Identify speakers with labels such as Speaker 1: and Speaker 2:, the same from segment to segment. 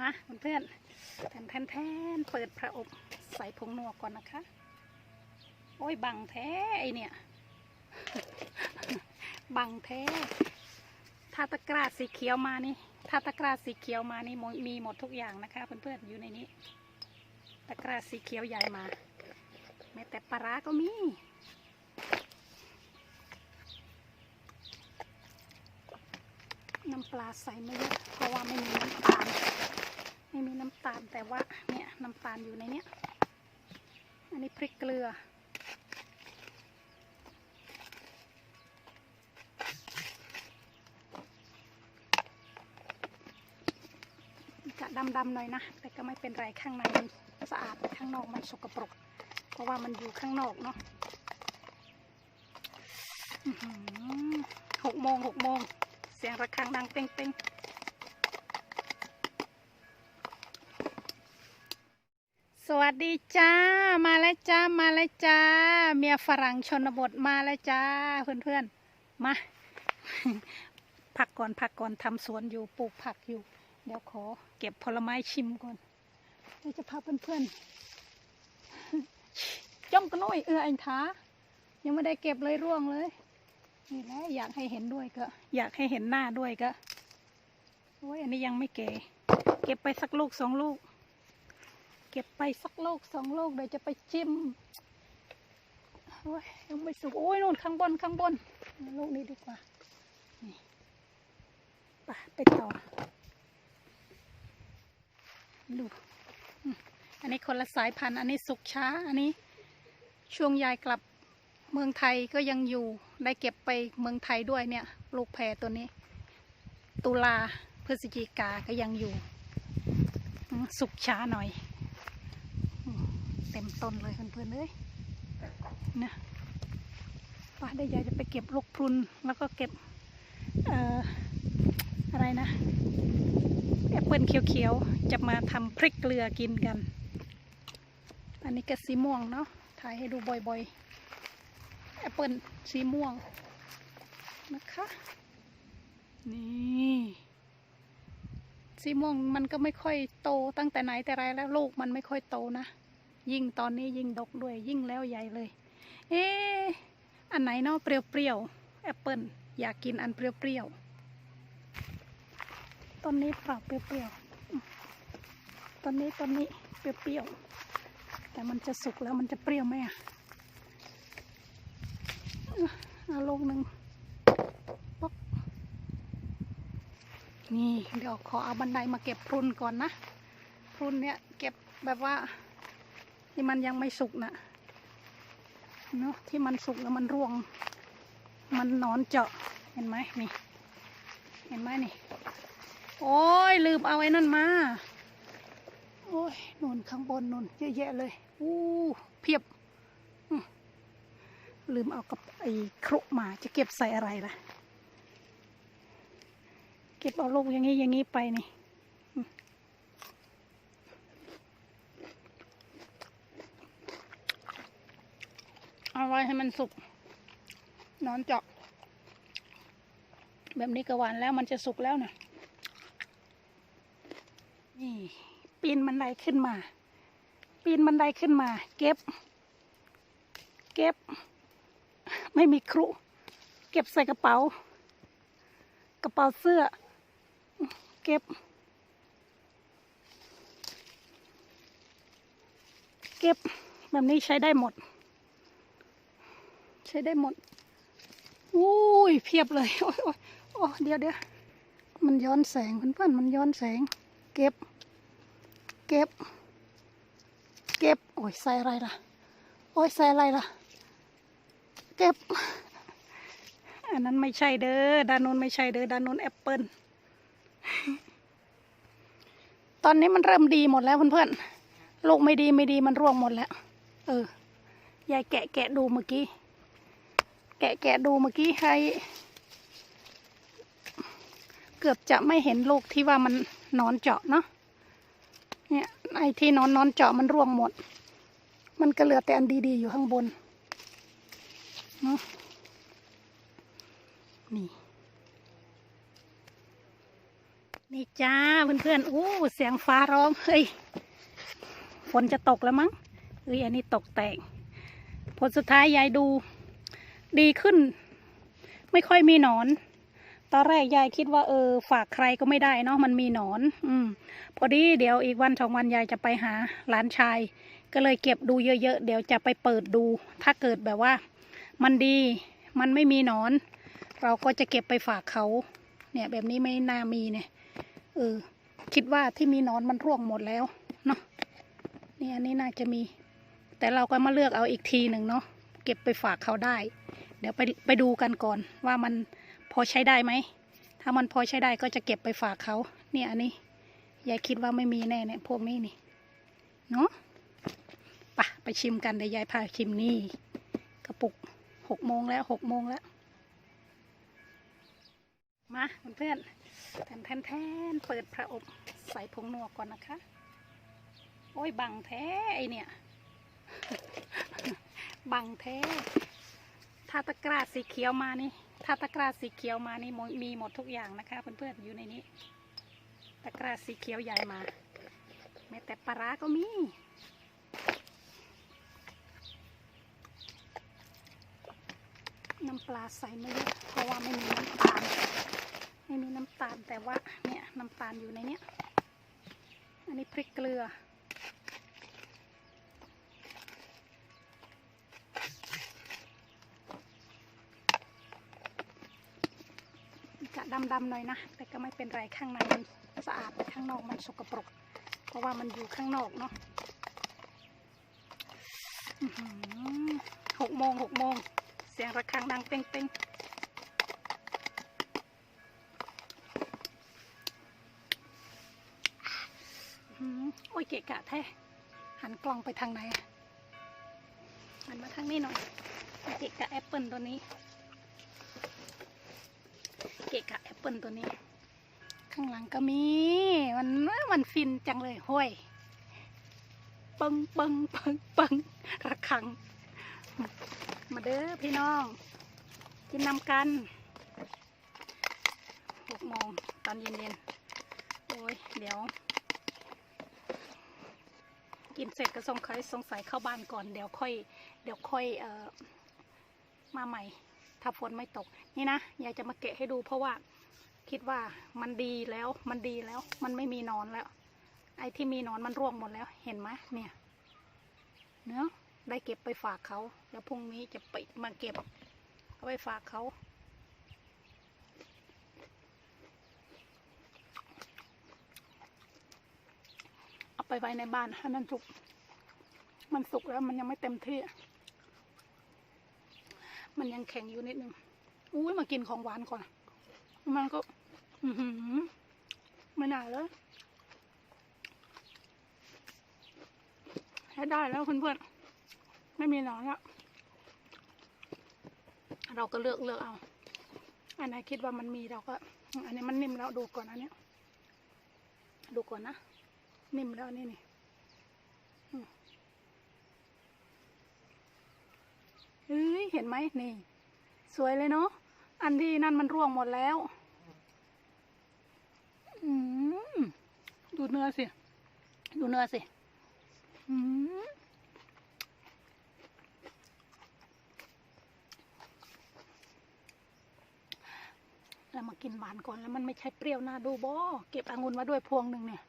Speaker 1: มาเพื่อนๆแทนแทนแทนเปิดพระอบใส่ผงนัวก่อนนะคะ โอ้ยบังแท้ไอเนี่ยบังแท้ถ้าตะกร้าสีเขียวมานี่ถ้าตะกร้าสีเขียวมานี่มีหมดทุกอย่างนะคะเพื่อนๆอยู่ในนี้ ตะกร้าสีเขียวใหญ่มาแม้แต่ปลาร้าก็มีน้ำปลาใส่ไม่เยอะเพราะว่าไม่มีน้ำตาล ไม่มีน้ำตาลแต่ว่าเนี่ยน้ำตาลอยู่ในเนี้ย อันนี้พริกเกลือ จะดำๆหน่อยนะ แต่ก็ไม่เป็นไรข้างในมันสะอาดข้างนอกมันสกปรก เพราะว่ามันอยู่ข้างนอกเนาะหกโมงหกโมงเสียงระฆังดังเป้งเวัสดีจ้า มาแล้วจ้า มาแล้วจ้า เมียฝรั่งชนบทมาแล้วจ้า เพื่อนๆ มาพักก่อนพักก่อนทำสวนอยู่ปลูกผักอยู่ เดี๋ยวขอเก็บผลไม้ชิมก่อนเดี๋ยวจะพาเพื่อนๆจ้อมกระน้อยเอออันท้ายังไม่ได้เก็บเลยร่วงเลย นี่แหละอยากให้เห็นด้วยก็ อยากให้เห็นหน้าด้วยก็โอ้ยอันนี้ยังไม่เก๋เก็บไปสักลูกสองลูก เก็บไปสักโลกสองโลกเดี๋ยวจะไปจิ้มโอ้ยยังไม่สุก โอ้ยนู่นข้างบนข้างบนลูกนี้ดีกว่า นี่ไปไปต่อ ดูอันนี้คนละสายพันธุ์ อันนี้สุกช้า อันนี้ช่วงยายกลับเมืองไทยก็ยังอยู่ ได้เก็บไปเมืองไทยด้วยเนี่ย ลูกแพรตัวนี้ ตุลาพฤศจิกาก็ยังอยู่ สุกช้าหน่อย เต็มต้นเลยเพื่อนๆเลยนะป้าได้ยายจะไปเก็บลูกพรุนแล้วก็เก็บเอ่ออะไรนะแอปเปิลเขียวๆจะมาทำพริกเกลือกินกัน อันนี้ก็สีม่วงเนาะถ่ายให้ดูบ่อยๆแอปเปิลสีม่วงนะคะนี่สีม่วงมันก็ไม่ค่อยโตตั้งแต่ไหนแต่ไรแล้วลูกมันไม่ค่อยโตนะ ยิ่งตอนนี้ยิ่งดกด้วยยิ่งแล้วใหญ่เลย เอ๊ะอันไหนเนาะเปรี้ยวๆแอปเปิลอยากกินอันเปรี้ยวๆต้นนี้เปล่าเปรี้ยวๆอืมต้นนี้ต้นนี้เปรี้ยวๆแต่มันจะสุกแล้วมันจะเปรี้ยวไหมอะเอาลูกหนึ่งป๊อกนี่เดี๋ยวขอเอาบันไดมาเก็บพรุนก่อนนะพรุนเนี่ยเก็บแบบว่า ที่มันยังไม่สุกนะเนาะที่มันสุกแล้วมันร่วง มันนอนเจาะเห็นไหมนี่ เห็นไหมนี่ โอ้ยลืมเอาไอ้นั่นมาโอ้ยนุ่นข้างบนนุ่นเยอะแยะเลยอู้เพียบลืมเอากับไอ้ครุมาจะเก็บใส่อะไรล่ะ เก็บเอาลูกอย่างนี้อย่างนี้ไปนี่อืม เอาไว้ให้มันสุกนอนเจาะ แบบนี้ก็หวานแล้วมันจะสุกแล้วนะนี่ปีนบันไดขึ้นมา ปีนบันไดขึ้นมา เก็บ เก็บ ไม่มีครุ เก็บใส่กระเป๋า กระเป๋าเสื้อ เก็บ เก็บแบบนี้ใช้ได้หมด ช้ได้หมดอุ้ยเพียบเลยโอ้ยโอ้ยโอ้เดี๋ยวเดี๋ยวมันย้อนแสงเพื่อนๆมันย้อนแสง เก็บ เก็บ เก็บ โอ้ยใส่อะไรล่ะ โอ้ยใส่อะไรล่ะ เก็บ อันนั้นไม่ใช่เด้อด้านนู้นไม่ใช่เด้อด้านนู้นแอปเปิลตอนนี้มันเริ่มดีหมดแล้วเพื่อนๆลูกไม่ดีไม่ดีมันร่วงหมดแล้ว เออ ยายแกะแกะดูเมื่อกี้ แกะแกะดูเมื่อกี้ให้เกือบจะไม่เห็นลูกที่ว่ามันนอนเจาะเนาะเนี่ยไอ้ที่นอนนอนเจาะมันร่วงหมด มันก็เหลือแต่อันดีๆอยู่ข้างบนเนาะนี่นี่จ้าเพื่อนๆอู้เสียงฟ้าร้องเฮ้ยฝนจะตกแล้วมั้งเอ้ยอันนี้ตกแตกผลสุดท้ายยายดู ดีขึ้น ไม่ค่อยมีหนอน ตอนแรกยายคิดว่าเออ ฝากใครก็ไม่ได้เนาะมันมีหนอน อืม พอดีเดี๋ยวอีกวันสองวันยายจะไปหาหลานชาย ก็เลยเก็บดูเยอะๆเดี๋ยวจะไปเปิดดู ถ้าเกิดแบบว่า มันดี มันไม่มีหนอน เราก็จะเก็บไปฝากเขา เนี่ย แบบนี้ไม่น่ามีเนี่ยเออคิดว่าที่มีหนอนมันร่วงหมดแล้วเนาะนี่อันนี้น่าจะมี แต่เราก็มาเลือกเอาอีกทีหนึ่งเนาะเก็บไปฝากเขาได้ เดี๋ยวไปไปดูกันก่อนว่ามันพอใช้ได้ไหม ถ้ามันพอใช้ได้ก็จะเก็บไปฝากเขาเนี่ยอันนี้ยายคิดว่าไม่มีแน่เนี่ยพวกนี้นี่เนาะปะไปชิมกันเดี๋ยวยายพาชิมนี่กระปุกหกโมงแล้วหกโมงแล้ว มาเพื่อนๆแทนแทนแทนเปิดพระอบใส่ผงนัวก่อนนะคะ โอ้ยบังแท้ไอเนี่ย บังแท้ ถ้าตะกร้าสีเขียวมานี่ ถ้าตะกร้าสีเขียวมานี่มมีหมดทุกอย่างนะคะเพื่อนๆอยู่ในนี้ ตะกร้าสีเขียวใหญ่มา แม้แต่ปลาร้าก็มี น้ำปลาใส่ไม่เยอะเพราะว่าไม่มีน้ำตาล ไม่มีน้ำตาลแต่ว่าเนี่ยน้ำตาลอยู่ในเนี้ย อันนี้พริกเกลือ ดำๆหน่อยนะ แต่ก็ไม่เป็นไรข้างในมันสะอาดแต่ข้างนอกมันสกปรก เพราะว่ามันอยู่ข้างนอกเนาะหกโมงหกโมง เสียงระฆังดังเป้งเป้งอื้อหือโอ้ยเกะกะแท้ หันกล้องไปทางไหนหันมาทางนี้หน่อยเกะกะแอปเปิลตัวนี้ เกะกะแอปเปิลตัวนี้ ข้างหลังก็มี มันมันฟินจังเลยห้วยปังปังปังปังระฆัง มาเด้อพี่น้อง กินนำกันหกโมงตอนเย็นๆ โอ้ย เดี๋ยว กินเสร็จก็สงสัยสงสัยเข้าบ้านก่อน เดี๋ยวค่อย เดี๋ยวค่อยเอ่อมาใหม่ ถ้าฝนไม่ตก นี่นะอยากจะมาเกะให้ดูเพราะว่าคิดว่ามันดีแล้วมันดีแล้ว มันไม่มีนอนแล้ว ไอ้ที่มีนอนมันร่วงหมดแล้วเห็นไหมเนี่ยเนาะได้เก็บไปฝากเขาเดี๋ยวพรุ่งนี้จะไปมาเก็บเอาไปฝากเขาเอาไปไว้ในบ้านให้มันสุก มันสุกแล้วมันยังไม่เต็มที่ มันยังแข็งอยู่นิดนึงอุ้ยมากินของหวานก่อน มันก็ อือหือไม่น่าเลยใช้ได้แล้วเพื่อนๆไม่มีหนอนแล้วเราก็เลือกเลือกเอา อันไหนคิดว่ามันมีเราก็ อันนี้มันนิ่มแล้วดูก่อนอันนี้ดูก่อนนะ นิ่มแล้วอันนี่นี่อืม เฮ้ยเห็นไหมนี่ สวยเลยเนาะอันที่นั่นมันร่วงหมดแล้วดูเนื้อสิ ดูเนื้อสิแล้วมากินหวานก่อนแล้วมันไม่ใช่เปรี้ยวนะดูบอเก็บองุ่นมาด้วยพวงหนึ่งเนี่ย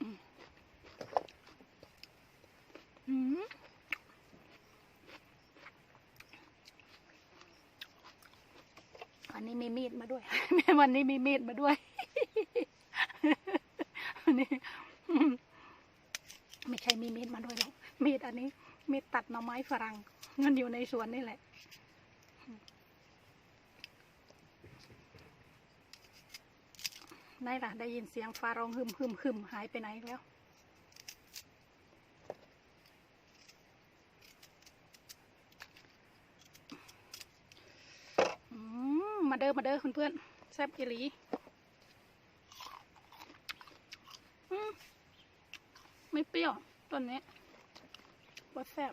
Speaker 1: อืมอืม วันนี้มีมีดมาด้วย วันนี้มีมีดมาด้วยอันนี้ไม่ใช่มีมีดมาด้วยหรอกมีดอันนี้ มีดตัดหน่อไม้ฝรั่งมันอยู่ในสวนนี่แหละไหนล่ะ ได้ยินเสียงฟ้าร้องหึมหึมหึมหายไปไหนแล้ว อืมมาเด้อมาเด้อคุณเพื่อนๆแซ่บอีหลีไม่เปรี้ยวต้นนี้ว่าแซ่บ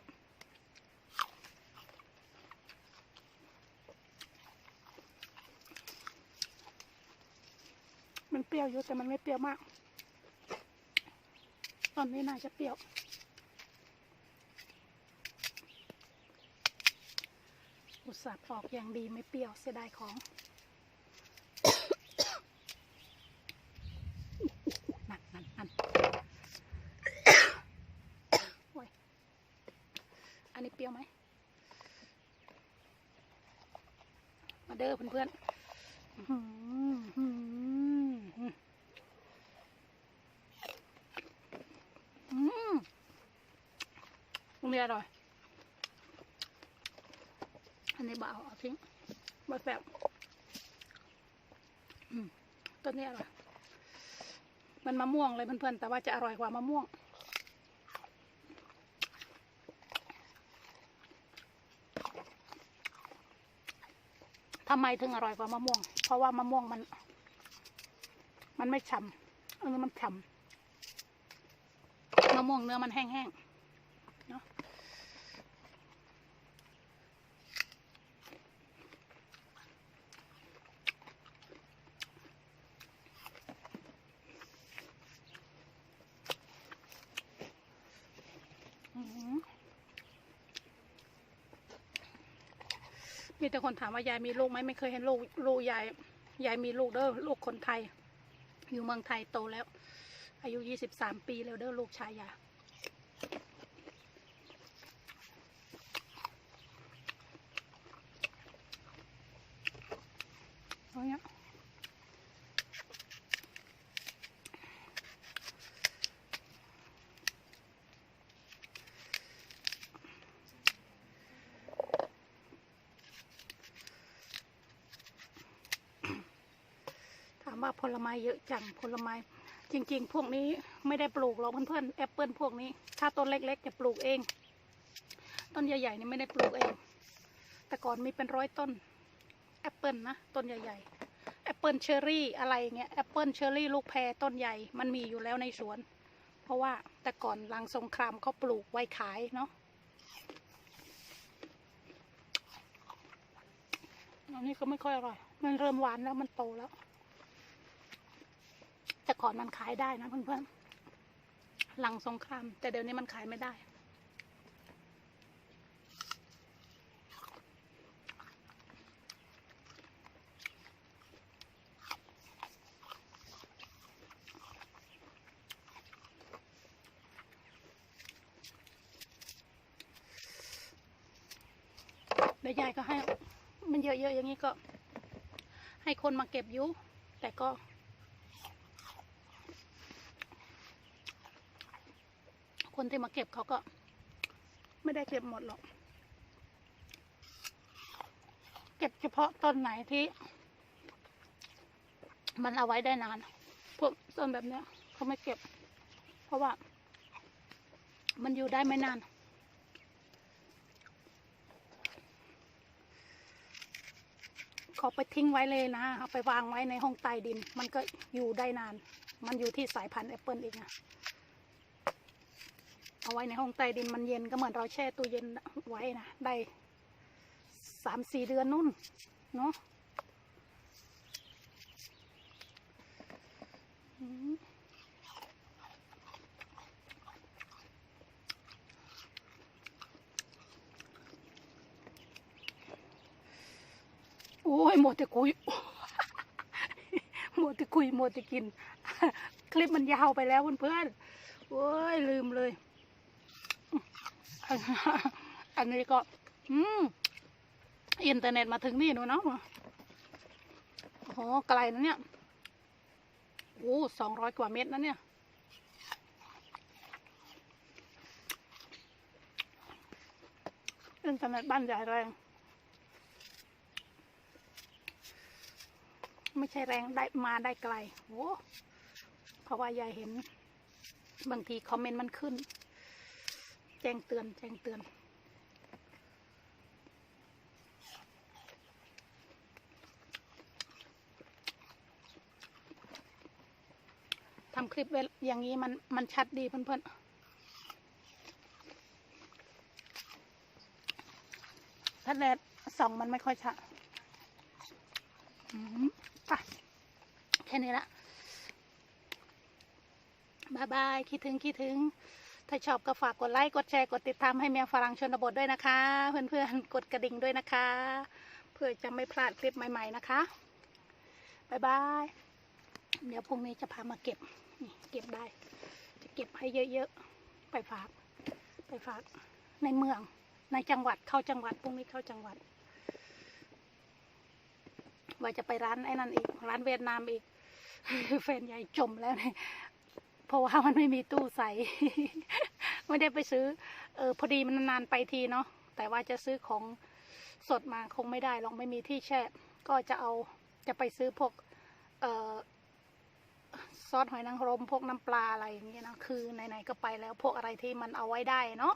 Speaker 1: มันเปรี้ยวอยู่แต่มันไม่เปรี้ยวมาก ตอนนี้น่าจะเปรี้ยว อุตส่าห์ปอกอย่างดีไม่เปรี้ยวเสียดายของ นั่นนั่นนั่นโอ้ยอันนี้เปรี้ยวไหม มา เด้อเพื่อนๆอื้อหือหืออืมตรงนี้อร่อย อันนี้บ่เอาเอาทิ้งบ่แบบอืมต้นนี้อร่อย มันมะม่วงเลยเพื่อนๆ แต่ว่าจะอร่อยกว่ามะม่วง ทำไมถึงอร่อยกว่ามะม่วง เพราะว่ามะม่วงมัน มันไม่ฉ่ำอันนี้มันฉ่ำมะม่วงเนื้อมันแห้งๆ เนาะ อืมมี แต่คนถามว่ายายมีลูกไหมไม่เคยเห็นลูกลูกยายยายมีลูกเด้อลูกคนไทย อยู่เมืองไทยโตแล้ว อายุยี่สิบสามปีแล้วเด้อลูกชายยาเอาเนี้ย ว่าผลไม้เยอะจังผลไม้ จริง ๆ พวกนี้ไม่ได้ปลูกหรอกเพื่อนๆแอปเปิลพวกนี้ ถ้าต้นเล็ก ๆ จะปลูกเอง ต้นใหญ่ๆนี่ไม่ได้ปลูกเอง แต่ก่อนมีเป็นร้อยต้นแอปเปิลนะต้นใหญ่ๆแอปเปิลเชอรี่อะไรเงี้ยแอปเปิลเชอรี่ลูกแพรต้นใหญ่มันมีอยู่แล้วในสวน เพราะว่าแต่ก่อนหลังสงครามเขาปลูกไว้ขายเนาะอันนี้ก็ไม่ค่อยอร่อย มันเริ่มหวานแล้วมันโตแล้ว แต่ก่อนมันขายได้นะเพื่อนๆหลังสงคราม แต่เดี๋ยวนี้มันขายไม่ได้ แล้วยายก็ให้ มันเยอะๆอย่างนี้ก็ ให้คนมาเก็บยุ แต่ก็ คนที่มาเก็บเขาก็ ไม่ได้เก็บหมดหรอก เก็บเฉพาะต้นไหนที่ มันเอาไว้ได้นาน พวกต้นแบบเนี้ยเขาไม่เก็บ เพราะว่า มันอยู่ได้ไม่นานเขาไปทิ้งไว้เลยนะเอาไปวางไว้ในห้องใต้ดิน มันก็อยู่ได้นาน มันอยู่ที่สายพันธุ์แอปเปิลเองนะ เอาไว้ในห้องใต้ดินมันเย็นก็เหมือนเราแช่ตู้เย็นไว้นะได้สามสี่เดือนนู่นเนาะอืมโอ้ยหมดแต่คุยหมดแต่คุยหมดแต่กิน คลิปมันยาวไปแล้วเพื่อนๆโอ้ยลืมเลย อันนี้ก็ อืมอินเทอร์เน็ตมาถึงนี่หนูเนาะโอ้โหไกลนะเนี่ยโอ้สองร้อยกว่าเมตรนะเนี่ย อินเทอร์เน็ตบ้านใหญ่แรง ไม่ใช่แรงได้มาได้ไกลโอ้เพราะว่ายายเห็น บางทีคอมเมนต์มันขึ้น แจ้งเตือน แจ้งเตือน ทำคลิปไว้อย่างนี้มันมันชัดดีเพื่อนๆถ้าแดดส่องมันไม่ค่อยชัดอืมไปแค่นี้ละบายบาย คิดถึง คิดถึง ถ้าชอบก็ฝากกดไลค์ กดแชร์ กดติดตามให้เมียฝรั่งชนบทด้วยนะคะ เพื่อนๆ กดกระดิ่งด้วยนะคะ เพื่อจะไม่พลาดคลิปใหม่ๆนะคะบายบาย เดี๋ยวพรุ่งนี้จะพามาเก็บ นี่เก็บได้ จะเก็บให้เยอะๆ ไปฝาก ไปฝาก ในเมือง ในจังหวัด เข้าจังหวัด พรุ่งนี้เข้าจังหวัด ว่าจะไปร้านไอ้นั่นอีก ร้านเวียดนามอีก แฟนใหญ่จมแล้วเนี่ย ราะว่ามันไม่มีตู้ใส่ ไม่ได้ไปซื้อ เออพอดีมันนานไปทีเนาะแต่ว่าจะซื้อของสดมาคงไม่ได้หรอกไม่มีที่แช่ ก็จะเอาจะไปซื้อพวกเออซอสหอยนางรมพวกน้ำปลาอะไรอย่างเงี้ยนะคือไหนๆก็ไปแล้วพวกอะไรที่มันเอาไว้ได้เนาะ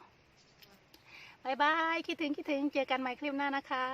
Speaker 1: บายบาย คิดถึงคิดถึงเจอกันใหม่คลิปหน้านะคะ